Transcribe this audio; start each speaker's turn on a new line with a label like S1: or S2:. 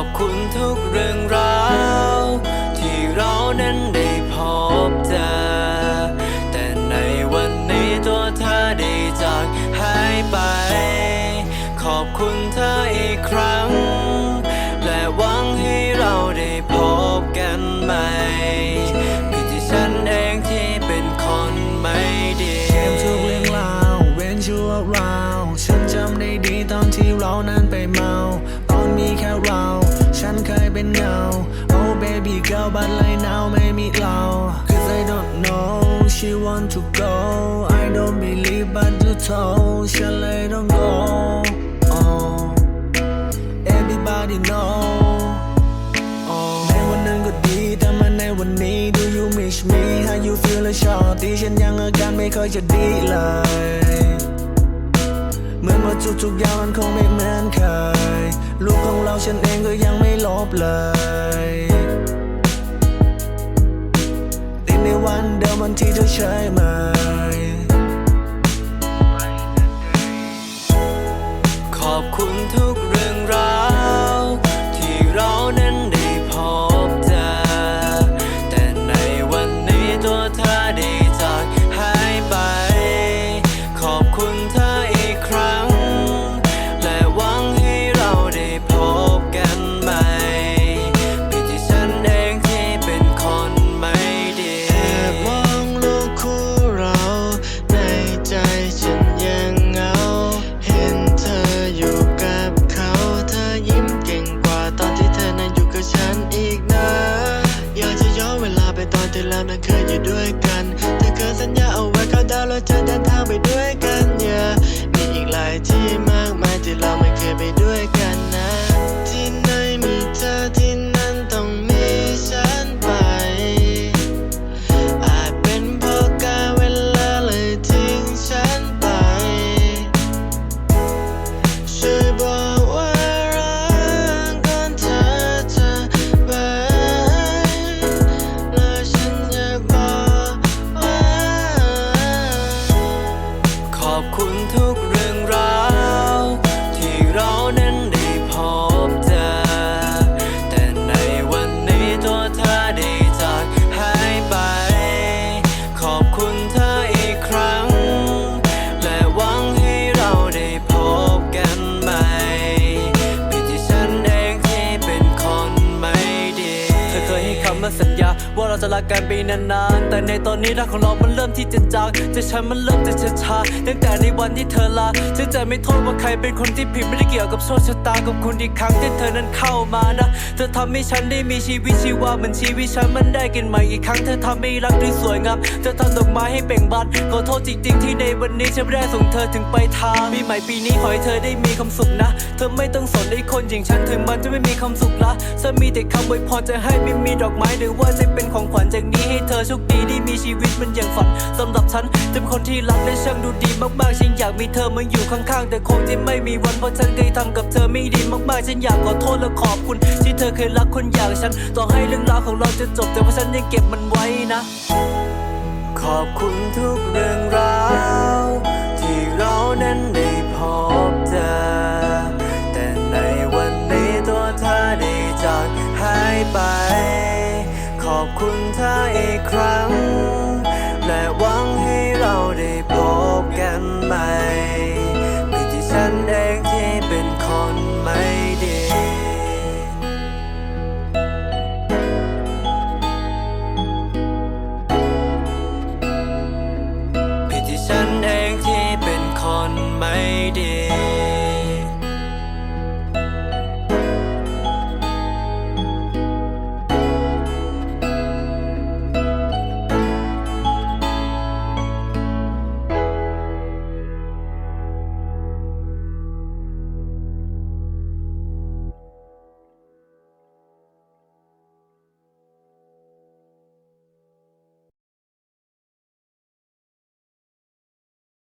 S1: ขอบคุณทุกเรื่องราว ที่เรานั้นได้
S2: baby girl but right now ไม่มีเรา Cause I don't know she want to go I don't believe but you told ฉันเลยต้อง go oh everybody know oh ในวันนั้นก็ดีแต่มาในวันนี้ Do you miss me how you feel และชอบที่ฉันยังอาการไม่ค่อยจะดีเลยเหมือนว่าทุกๆอย่างมันคงไม่เหมือนเคยลูกของเราฉันเองก็ยังไม่ลบเลย วันเดิมวันที่เธอเชยมา
S3: ที่เรานั้นเค
S4: ยอยู่ด้วยกันเธอเคยสัญญาเอาไว้เขาดาวเราจะเดินทางไปด้วยกัน จะรักกันไปนา
S3: นๆแต่ในตอนนี้รักของเรา มันเริ่มที่จะจางใจฉันมันเริ่มจะช้าๆตั้งแต่ในวันที่เธอลาฉันจะไม่โทษว่าใครเป็นคนที่ผิดไม่ได้เกี่ยวกับโชคชะตากับคุณอีกครั้งที่เธอนั้นเข้ามานะ เธอทำให้ฉันได้มีชีวิตชีวาเหมือนชีวิตฉันมันได้กินใหม่อีกครั้ง เธอทำให้รักด้สวยงามเธอทำดอกไม้ให้เปล่งบานขอโทษจริง ๆ ที่ในวันนี้ฉันไม่ได้ส่งเธอถึงไปลายทางปีใหม่ปีนี้ขอให้เธอได้มีความสุขนะ เธอไม่ต้องสนไอ้คนอย่างฉันถึงมันจะไม่มีความสุขละฉันมีแต่คำอวยพรจะให้ไม่มีดอกไม้หรือว่าจะเป็นของขวัญจากนี้ให้เธอโชคดีที่มีชีวิตมันอย่างฝันสำหรับฉันจะเป็นคนที่รักและช่างดูดีมากๆฉันอยากมีเธอมาอยู่ข้างๆ แต่คงจะไม่มีวันเพราะฉันเคยทำกับเธอไม่ดีมากๆ ฉันอยากขอโทษและขอบคุณ ที่เธอเคยรักคนอย่างฉัน ต่อให้เรื่องราวของเราจะจบแต่ว่าฉันยังเก็บมันไว้นะ ขอบคุณทุกเรื่องราว ที่เรานั้นได้พบเจอ แต่ในวันนี้ตัวเธอได้จากหายไป อบคุณเธออีกครั้ง และว่า